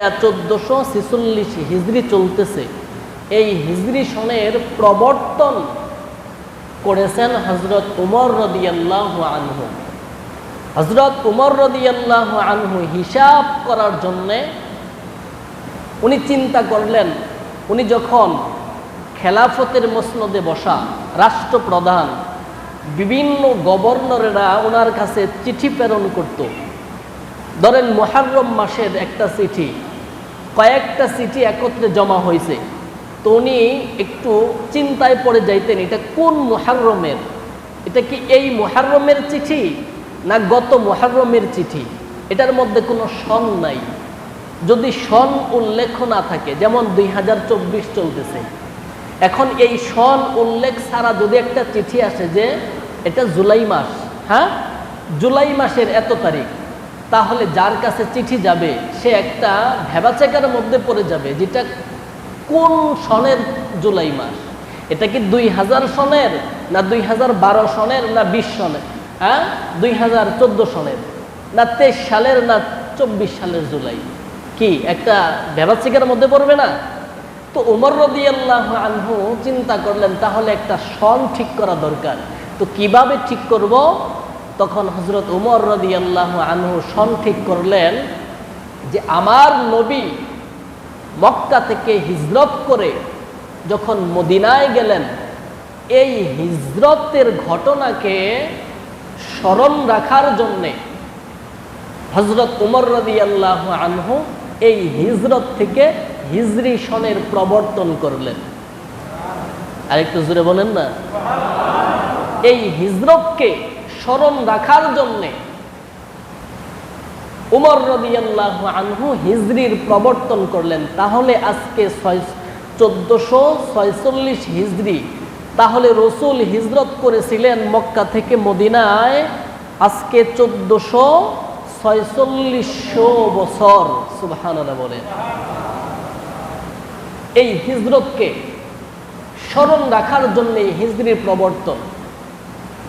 চোদ্দশো ছেচল্লিশ হিজড়ি চলতেছে। এই হিজড়ি সনের প্রবর্তন করেছেন হজরত উমর রদিয়াল্লাহ আনহু। হজরত উমর রদিয়াল্লাহ আনহু হিসাব করার জন্যে উনি চিন্তা করলেন, উনি যখন খেলাফতের মসনদে বসা রাষ্ট্রপ্রধান, বিভিন্ন গভর্নরেরা ওনার কাছে চিঠি প্রেরণ করত। ধরেন মোহারম মাসের একটা চিঠি কয়েকটা চিঠি একত্রে জমা হয়েছে। তো উনি একটু চিন্তায় পড়ে যাইতেন, এটা কোন মোহারমের এটা কি এই মোহারমের চিঠি না গত মোহারমের চিঠি? এটার মধ্যে কোনো সন নাই। যদি সন উল্লেখ না থাকে, যেমন দুই হাজার চব্বিশ চলতেছে, এখন এই সন উল্লেখ ছাড়া যদি একটা চিঠি আসে যে এটা জুলাই মাস হ্যাঁ? জুলাই মাসের এত তারিখ তাহলে যার কাছে চিঠি যাবে, সে একটা ভেবাচেকার মধ্যে পড়ে যাবে, যেটা কোন সনের জুলাই মাস? এটা কি দুই হাজার সনের, না দুই হাজার বারো সনের, না বিশ সনের? হ্যাঁ? দুই হাজার চোদ্দ সনের, না তেইশ সালের, না চব্বিশ সালের জুলাই? কি, একটা ভেবাচিকার মধ্যে পড়বে না? তো উমর আল্লাহ আনহু চিন্তা করলেন, তাহলে একটা সন ঠিক করা দরকার। তো কীভাবে ঠিক করব? তখন হজরত উমর রদিয়াল্লাহ আনহু সন ঠিক করলেন যে আমার নবী মক্কা থেকে হিজরত করে যখন মদিনায় গেলেন, এই হিজরতের ঘটনাকে স্মরণ রাখার জন্যে হজরত উমর রদি আল্লাহ আনহু এই হিজরত থেকে হিজরি সনের প্রবর্তন করলেন। আরেকটু জুড়ে বলেন না। এই হিজরতকে স্মরণ রাখার জন্যে উমর রদিয়াল্লাহ আনহু হিজরির প্রবর্তন করলেন। তাহলে আজকে ছয় চোদ্দশো ছয়চল্লিশ হিজরি। তাহলে রসুল হিজরত করেছিলেন মক্কা থেকে মদিনায় আজকে চোদ্দশো ছয়চল্লিশশো বছর। সুবাহানারা বলেন। এই হিজরতকে স্মরণ রাখার জন্য হিজরির প্রবর্তন।